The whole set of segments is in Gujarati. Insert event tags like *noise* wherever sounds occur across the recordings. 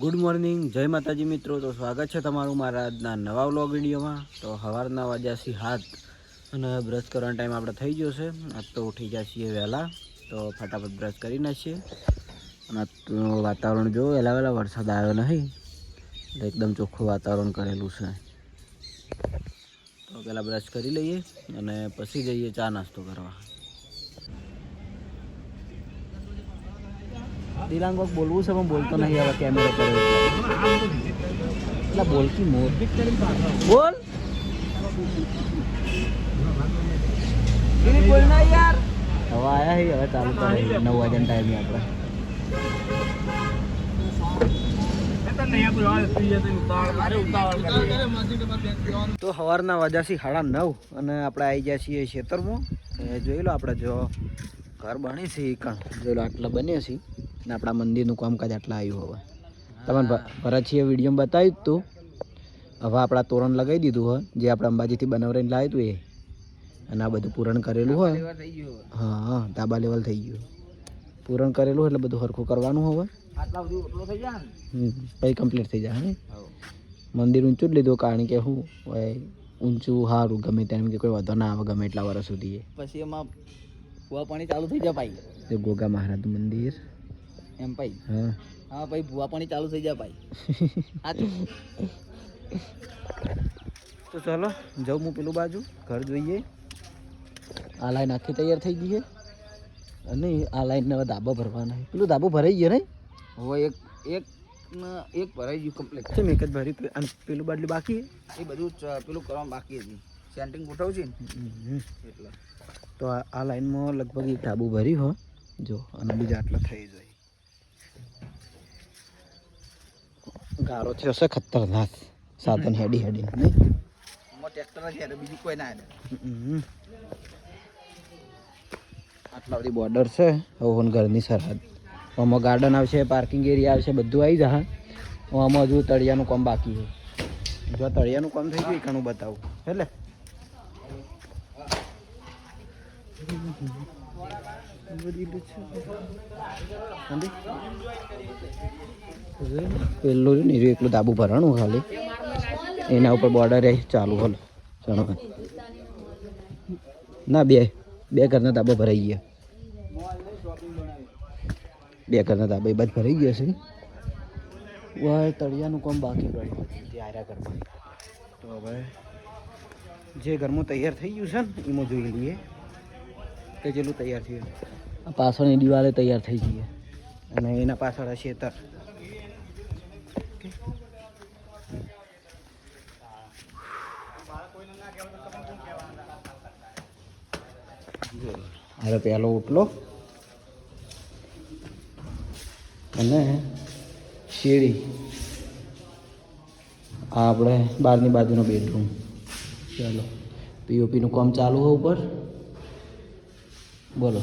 ગુડ મોર્નિંગ, જય માતાજી મિત્રો. તો સ્વાગત છે તમારું મારા આજના નવા વ્લોગ વિડીયોમાં. તો સવારના વાગ્યાથી હાથ અને બ્રશ કરવાનો ટાઈમ આપણે થઈ ગયો છે. આજ તો ઉઠી ગયા છીએ વહેલા. તો ફટાફટ બ્રશ કરી નાખીએ. અને વાતાવરણ જો વહેલા વહેલા વરસાદ આવ્યો નહીં એકદમ ચોખ્ખું વાતાવરણ કરેલું છે. તો પહેલાં બ્રશ કરી લઈએ અને પછી જઈએ ચા નાસ્તો કરવા. દિલાંગ કોક બોલવું છે પણ બોલતો નહીં હવે કેમેરો પર એટલે. બોલકી મોર બોલ. બોલ ના યાર. હવે આયા હે હવે ચાલુ કરે નવ વાગ્યાનો ટાઈમ આપણે. તો સવારના વાગ્યાથી સાડા નવ અને આપણે આવી ગયા છીએ ખેતરમાં. જોઈ લો આપણે જો ઘર બની છે કણ. જોઈ લો આટલા બન્યા છે. ને આપણા મંદિરનું કામકાજ આટલા આવ્યું હવે. તમને ભરતસિંહે વિડીયોમાં બતાવ્યું જ તું. હવે આપણા તોરણ લગાવી દીધું હોય જે આપણે અંબાજીથી બનાવરાઈને લાવ્યું હતું એ. અને આ બધું પૂરણ કરેલું હોય. હા હા ધાબા લેવલ થઈ ગયું. પૂરણ કરેલું હોય એટલે બધું સરખું કરવાનું હવે. પછી કમ્પ્લીટ થઈ જાય ને? ને મંદિર ઊંચું જ લીધું કારણ કે શું હોય ઊંચું સારું ગમે તેમ કે કોઈ વધો ના આવે ગમે એટલા વર્ષ સુધી. પછી એમાં કુવા પાણી ચાલુ થઈ જાય ભાઈ. ગોગા મહારાજ મંદિર. એમ ભાઈ. હા. હા ભાઈ ભૂવા પાણી ચાલુ થઈ જાય ભાઈ. *laughs* તો ચાલો જાઉં હું પેલું બાજુ ઘર જોઈએ. આ લાઈન આખી તૈયાર થઈ ગઈ છે. અને આ લાઈનને હવે ધાબા ભરવાના છે. પેલું ધાબો ભરાઈ ગયો ને હવે એક એક એક ભરાઈ ગયું કમ્પ્લીટ છે મેં એક જ ભરી? અને પેલું બાટલી બાકી એ બધું પેલું કરવાનું બાકી હતી સેન્ટિંગ ગોઠવું છે ને? એટલે. તો આ આ લાઈનમાં લગભગ એક ધાબુ ભર્યું હો. જો અને બીજા આટલા થઈ જાય. ગારો થયો છે ખતરનાક સાધન હેડી હેડી નહીં? ટ્રેક્ટર જ યાર બીજું કોઈ ના આવે આટલા બધી બોર્ડર છે ઓવન ઘરની સરહદ. આમાં ગાર્ડન આવશે પાર્કિંગ એરિયા આવશે બધું આવી જાય આમાં હજુ તળિયાનું કામ બાકી છે. જો તળિયાનું કામ થઈ ગયું ઘણું બતાવું. એટલે પેલું ને એ એકલું દાબુ ભરાણું ખાલી. એના ઉપર બોર્ડર ચાલુ હલ. ચણો. ના બે. બે ઘરના દાબા ભરાઈ ગયા. બે ઘરના દાબા એ બાદ ભરાઈ ગયા છે વાય તળિયાનું કામ બાકી રહ્યું. આયરા ઘરમાં. તો હવે જે ઘરમાં તૈયાર થઈ ગયું છે ને એમાં જોઈ લઈએ. કે જેટલું તૈયાર થયું. પાછળની દિવાલે તૈયાર થઈ ગઈ અને એના પાછળ હશે તર. હવે પહેલો ઉટલો અને શેરી. આ આપણે બહારની બાજુનો બેડરૂમ ચાલો. પીઓપીનું કામ ચાલુ હોય ઉપર. બોલો.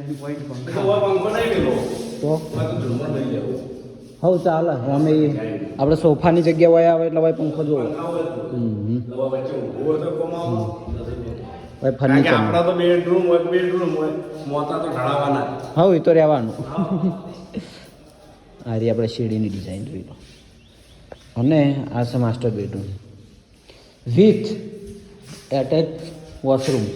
ત્રણ પોઈન્ટ પંખા હવ ચાલે અમે આપણે સોફાની જગ્યા હોય આવે એટલે ભાઈ પંખો જોવો ભાઈ ફર્નિચર આપણા તો બેડરૂમ હોય બેડરૂમ હોય મોતા તો ઢળાવાના હવે એ તો રહેવાનું આ રહી આપણે શેડીની ડિઝાઇન જોઈ લો અને આ છે master bedroom with attach washroom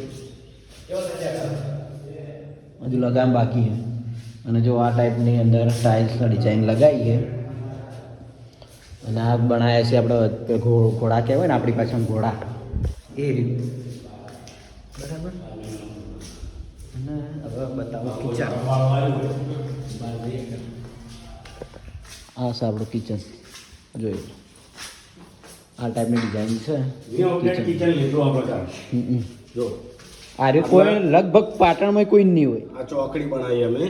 હજુ લગામ બાકી છે. અને જો આ ટાઈપની અંદર ટાઇલ્સની ડિઝાઇન લગાવી છે. અને આ બનાવ્યા છે આપણે ઘોડા કહેવાય ને આપણી પાછળ ઘોડા. એ રીતે. બરાબર? અને હવે બતાવો કિચન આ છે આપણું કિચન જોઈએ આ ટાઈપની ડિઝાઇન છે. કિચન લીધું આપણે. જો. આરે કોઈ લગભગ પાટણમાં કોઈ નહીં હોય. આ ચોકડી બનાવી અમે.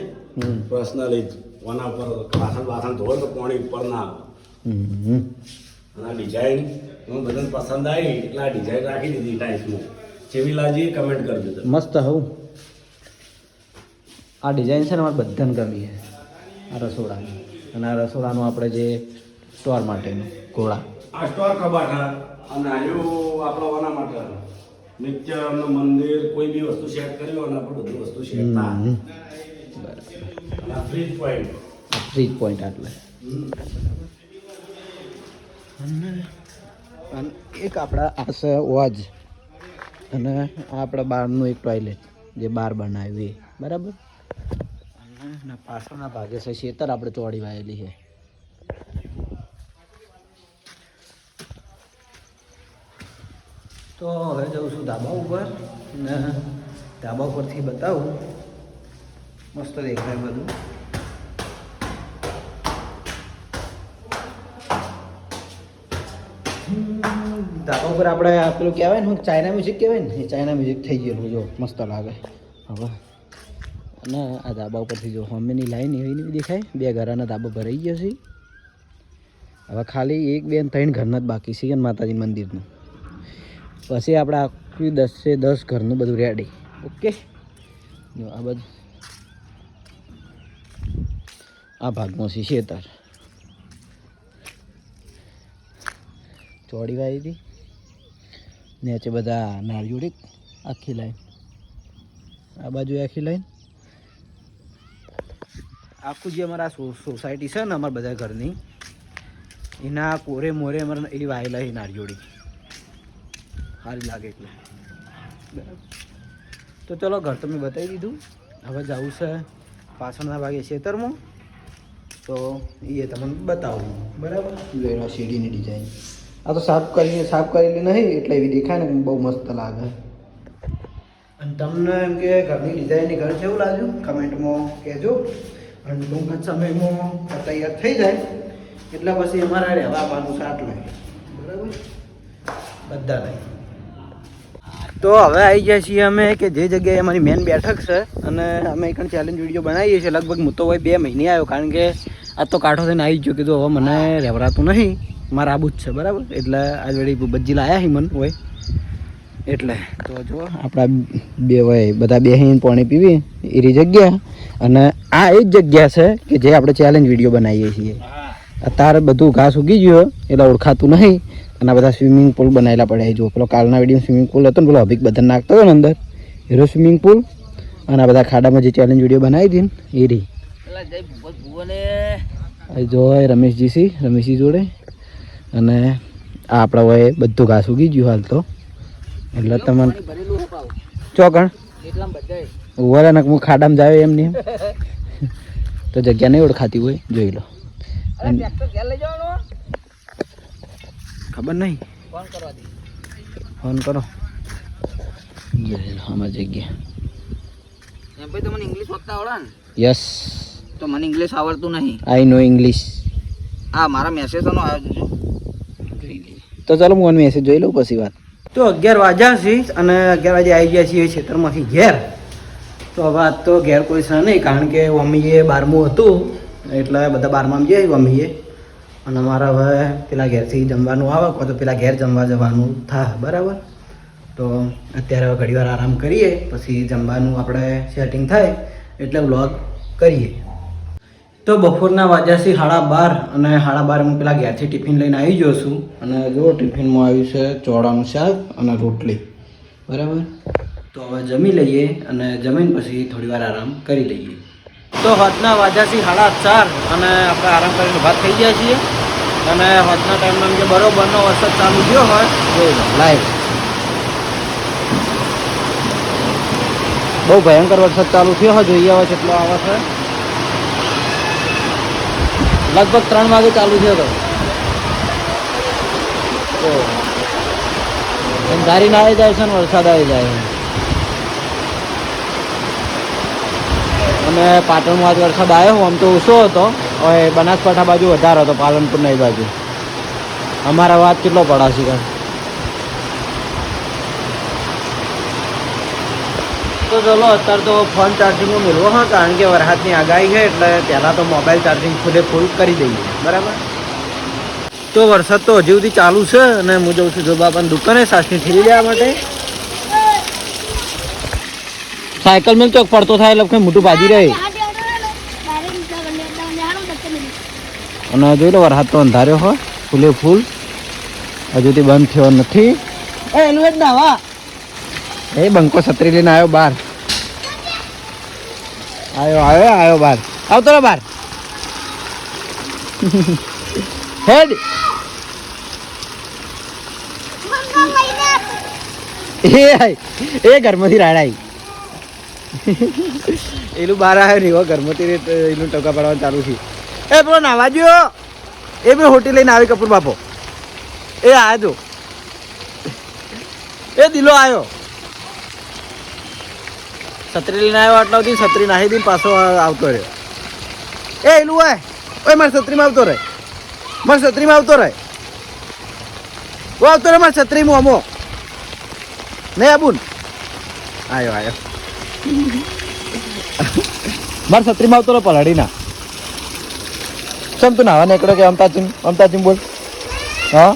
પર્સનલી ઓના પર વાસણ વાસણ ધોવે તો પાણી ઉપર ના આવે. અને આ ડિઝાઇન હું બધાને પસંદ આવી એટલે આ ડિઝાઇન રાખી દીધી ટાઈપનું જેવી લાજી કમેન્ટ કરજો તમે. મસ્ત હવું આ ડિઝાઇન છે ને અમારે બધાને ગમી છે. આ રસોડાની. અને આ રસોડાનું આપણે જે સ્ટોર માટેનું ઘોડા આ સ્ટોર કબાટ અને આયું આપણો ઓના માટે. મિક્સર મંદિર કોઈ બી વસ્તુ શેર કર્યો અને આપણે બધી વસ્તુ શેર થાય. આ ફ્રીજ પોઈન્ટ આ ફ્રીજ પોઈન્ટ આટલે. અને એક આપણા આ છે વોજ અને આ આપણા બહારનું એક ટોયલેટ જે બહાર બનાવ્યું એ. બરાબર? અને પાછળના ભાગે છે શેતર આપણે ચોડી વાયેલી છે. તો હવે જઉં છું ધાબા ઉપર ને ધાબા ઉપરથી બતાવું. મસ્ત દેખાય બધું. ધાબા ઉપર આપણે પેલું કહેવાય ને, ચાઇના મ્યુઝિક કહેવાય ને, એ ચાઇના મ્યુઝિક થઈ ગયેલું જો મસ્ત લાગે. હવે અને આ ધાબા ઉપરથી જો હોમીની લાઈન એવી નહીં દેખાય, બે ઘરાના ધાબા ભરાઈ ગયા છે. હવે ખાલી એક, બે ત્રણ ઘરના જ બાકી છે માતાજી મંદિરનું. પછી આપણે આખું દસે દસ ઘરનું બધું રેડી ઓકે જો આ બધું. આ ભાગમાં છે શેતર. ચોડી વાવી હતી. નીચે બધા નાળિયોડી આખી લાઈન આ બાજુ આખી લાઈન આખું જે અમારા સોસાયટી છે ને અમારા બધા ઘરની એના કોરે મોરે અમારે એ વાયેલા છે નાળિયોડી સારી લાગે એટલે. બરાબર તો ચલો ઘર તમે બતાવી દીધું. હવે જવું છે પાછળના ભાગે ખેતરમાં. તો એ તમને બતાવું. બરાબર? લેવા શેરડીની ડિઝાઇન આ તો સાફ કરીને સાફ કરેલી નહીં એટલે એવી દેખાય ને બહુ મસ્ત લાગે. અને તમને એમ કે ઘરની ડિઝાઇનની ઘર કેવું લાગ્યું? કમેન્ટમાં કહેજો. અને ટૂંક જ સમયમાં તૈયાર થઈ જાય. એટલે પછી અમારે રહેવા આવવાનું સાટ લાગે બરાબર? બધા લાગે તો હવે આવી ગયા છીએ અમે કે જે જગ્યાએ અમારી મેન બેઠક છે અને અમે એક ચેલેન્જ વીડિયો બનાવીએ છીએ. લગભગ હું તો હોય બે મહિને આવ્યો કારણ કે આ તો કાંઠો થઈને આવી ગયો. કીધું હવે મને રહેવરાતું નહીં. મારા આબુ જ છે બરાબર? એટલે આજ વળી બજ્જી લાયા હી મન હોય એટલે તો જો આપણા બે હોય બધા બેહીને પાણી પીવી એરી જગ્યા. અને આ એ જ જગ્યા છે કે જે આપણે ચેલેન્જ વીડિયો બનાવીએ છીએ. અત્યારે બધું ઘાસ ઉગી ગયો એટલે ઓળખાતું નહીં. અને બધા સ્વિમિંગ પુલ બનાવેલા પડ્યા જો પેલો કાલના વીડિયો સ્વિમિંગ પુલ હતો ને, પેલો અભિક બધા નાખતો હતો ને અંદર. હીરો સ્વિમિંગ પુલ અને આ બધા ખાડામાં જે ચેલેન્જ વીડિયો બનાવી હતી ને, એ રહી. જો રમેશજી સી, રમેશજી જોડે. અને આ આપણા હોય બધું ઘાસ ઉગી ગયું હાલ તો. એટલે તમને ચોકણ. એટલામાં બધાય ને, હું ખાડામાં જાય એમ નહીં. તો જગ્યા નહીં ઓળખાતી હોય, જોઈ લો અરે ટ્રેક્ટર ઘેર લઈ જવાનો ખબર નહીં? ફોન કરવા દે. ફોન કરો. જય હમા જગ્યા. એમ ભાઈ તમને ઇંગ્લિશ વાંચતા આવડે ને? યસ. તો મને ઇંગ્લિશ આવડતું નહીં. આઈ નો ઇંગ્લિશ આ મારા મેસેજનો આવ્યો છે તો ચાલો હું મેસેજ જોઈ લઉં પછી વાત. તો અગિયાર વાગ્યા છે અને અગિયાર વાગે આવી ગયા છીએ ક્ષેત્રમાંથી ઘેર. તો હવે આજ તો ઘેર કોઈ છે નહીં કારણ કે મમ્મીએ બારમું હતું. એટલે બધા બારમામાં જઈએ મમ્મીએ અને અમારા હવે પેલા ઘેરથી જમવાનું આવે કાં તો પેલા ઘેર જમવા જવાનું થાય બરાબર? તો અત્યારે હવે ઘડીવાર આરામ કરીએ, પછી જમવાનું આપણે સેટિંગ થાય એટલે વ્લોગ કરીએ. તો બપોરના વાગ્યા છે સાડા બાર અને સાડા બાર હું પેલા ઘેરથી ટિફિન લઈને આવી ગયો છું અને જો ટિફિનમાં આવ્યું છે ચોળાનું શાક અને રોટલી, બરાબર? તો હવે જમી લઈએ અને જમીન પછી થોડી વાર આરામ કરી લઈએ. તો હદના વાજાથી છે સાડા ચાર અને આપણે આરામ કરીને ભાત થઈ ગયા છીએ. અને હદના ટાઈમમાં જે બરોબરનો વરસાદ ચાલુ થયો હોય, જોઈ લાઈવ. બહુ ભયંકર વરસાદ ચાલુ થયો હોય જોઈએ હવે કેટલો આવે છે. લગભગ ત્રણ વાગે ચાલુ થયો હતો. તો અંધારી ના આવી જાય છે ને, વરસાદ આવી જાય અને પાટણમાં આજ વરસાદ આવ્યો આમ તો ઓછો હતો. હવે બનાસકાંઠા બાજુ વધારે હતો, પાલનપુરના એ બાજુ. અમારા વાત કેટલો પડાશે કાં તો ચલો, અત્યારે તો ફોન ચાર્જિંગમાં મેળવો, હા, કારણ કે વરસાદની આગાહી છે, એટલે પહેલાં તો મોબાઈલ ચાર્જિંગ ખુદે ફૂલ કરી દઈએ. બરાબર? તો વરસાદ તો હજી સુધી ચાલુ છે, અને હું જઉં છું, જો બાપાની દુકાને સાસની ઠેલી લેવા માટે. સાયકલ મેં ચોક પડતો થાય એટલે મોટું ભાજી રહે. અને જોઈ લો વરસાદ તો અંધાર્યો હોય ફૂલે ફૂલ. હજુથી બંધ થયો નથી. એ એનું જ નાવા એ બંકો છત્રી લઈને આવ્યો બહાર આવ્યો આવ્યો આવ્યો બહાર આવતો રે બહાર *laughs* હેડ. એ. એ ઘરમાંથી રાડ આવી. *laughs* એનું બહાર આવ્યો ને એવો ઘરમાંથી એનું ટકા પાડવાનું ચાલુ છે. એ પેલો નાવા જો એ બી હોટી લઈને આવી કપૂર બાપો. એ આવ્યો એ દિલો આવ્યો છત્રી લઈને આવ્યો આટલા સુધી, છત્રી નાહી દઈને પાછો આવતો રહ્યો. એ એલું હોય. ઓય, મારે છત્રીમાં આવતો રહે. મારે છત્રીમાં આવતો રહે. ઓ આવતો રહે મારે છત્રીમાં અમો નહીં આબુન. આવ્યો આવ્યો મારે છત્રીમાં આવતો પલાડી ના ચમ તું નાવા નીકળ્યો કે અમતા ચીમ અમતા ચીમ બોલ. હા?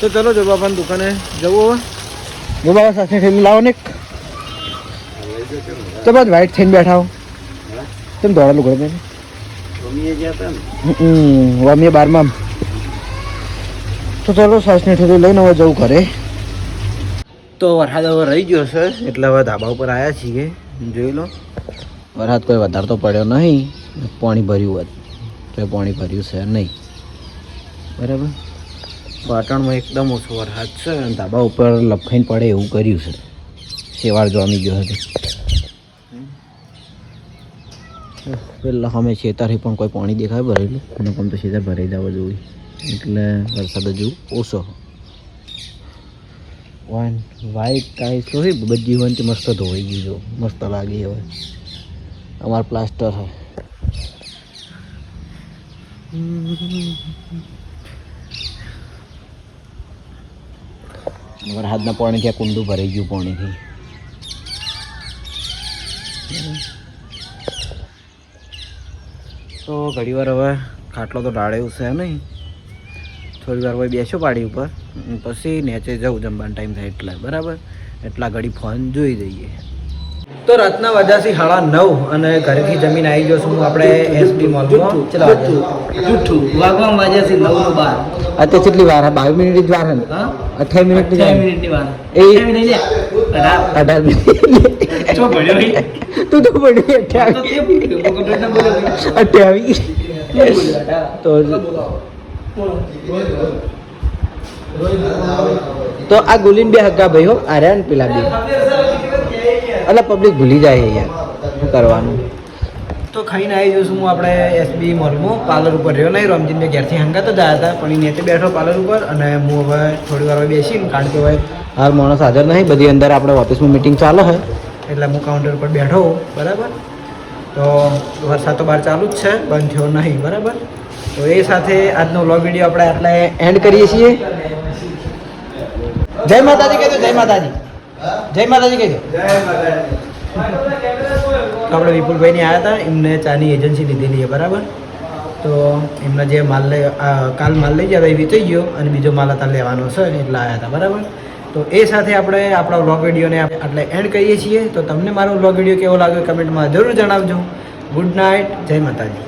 તો ચલો જો બાપા દુકાને જવું હવે. જો બાબા સાસની ઠેલી લાવો ને તો બાદ વાઈટ થઈને બેઠા હો. કેમ દોડેલું ઘર ને. વામીએ બારમાં તો ચલો સાસની ઠેલી લઈને હવે જવું ઘરે. તો વરસાદ હવે રહી ગયો છે. એટલે હવે ધાબા ઉપર આવ્યા છીએ. જોઈ લો. વરસાદ કોઈ વધારે તો પડ્યો નહીં. પાણી ભર્યું હોત. તો પાણી ભર્યું છે નહીં. બરાબર? પાટણમાં એકદમ ઓછો વરસાદ છે. અને ધાબા ઉપર લપખાઈને પડે એવું કર્યું છે. શેવાળ જામી ગયો હતો પેલા અમે છેતરથી પણ કોઈ પાણી દેખાય ભરેલું. અને પણ તો છેતર ભરાઈ જવા જોઈએ એટલે વરસાદ હજુ ઓછો. વન વ્હાઈટ ટાઈસ તો બધી વનથી મસ્ત ધોઈ ગયું જો. મસ્ત લાગી હવે. અમાર પ્લાસ્ટર હે વરસાદના પાણીથી આ કુંડું ભરાઈ ગયું પાણીથી. તો ઘણી વાર હવે ખાટલો તો ડાળે છે નહીં. થોડી વાર હોય બેસો પાડી ઉપર. પછી નીચે જવું જમવાનો ટાઈમ થાય એટલે. બરાબર? એટલા ઘડી ફોન જોઈ દઈએ તો રાતના વાગ્યાથી સાડા નવ અને ઘરેથી જમીન આવી ગયો હું આપણે એસડી મોલમાં જૂઠું વાગવા છે નવ નો બાર અત્યારે કેટલી વાર? બાવીસ મિનિટ જ વાર અઠ્યાવીસ મિનિટની વાર. અઢાર. મિનિટ ભણ્યો તું તો તો અઠ્યાવીસ. અઠ્યાવીસ તું. તો આ ગુલીન બે હક્કા ભાઈ હો આર્યા ને પેલા બે. એટલે પબ્લિક ભૂલી જાય યાર શું કરવાનું? તો ખાઈને આવી જઈશું હું આપણે એસબી મોલમાં પાર્લર ઉપર રહ્યો નહીં રમજીનને ઘેરથી હંગાતો જ આવ્યા હતા પણ એ નેતે બેઠો પાર્લર ઉપર અને હું હવે થોડી વાર બેસી બેસીને કારણ કે હવે હાલ માણસ હાજર નહીં બધી અંદર આપણે ઓફિસમાં મિટિંગ ચાલે છે. એટલે હું કાઉન્ટર પર બેઠો બરાબર? તો વરસાદ તો બહાર ચાલુ જ છે બંધ થયો નહીં બરાબર? તો એ સાથે આજનો વ્લોગ વીડિયો આપણે આટલા એન્ડ કરીએ છીએ. જય માતાજી કહેજો, જય માતાજી. જય માતાજી કહેજો. તો આપણે વિપુલભાઈની આવ્યા હતા, એમને ચાની એજન્સી લીધેલી છે, બરાબર? તો એમના જે માલ લઈ કાલ માલ લઈ ગયા એ વેચાઈ ગયો અને બીજો માલ હતા લેવાનો છે એટલે આવ્યા હતા, બરાબર? તો એ સાથે આપણે આપણા વ્લોગ વિડીયોને આટલે એન્ડ કરીએ છીએ. તો તમને મારો વ્લોગ વીડિયો કેવો લાગ્યો કમેન્ટમાં જરૂર જણાવજો. ગુડ નાઇટ જય માતાજી.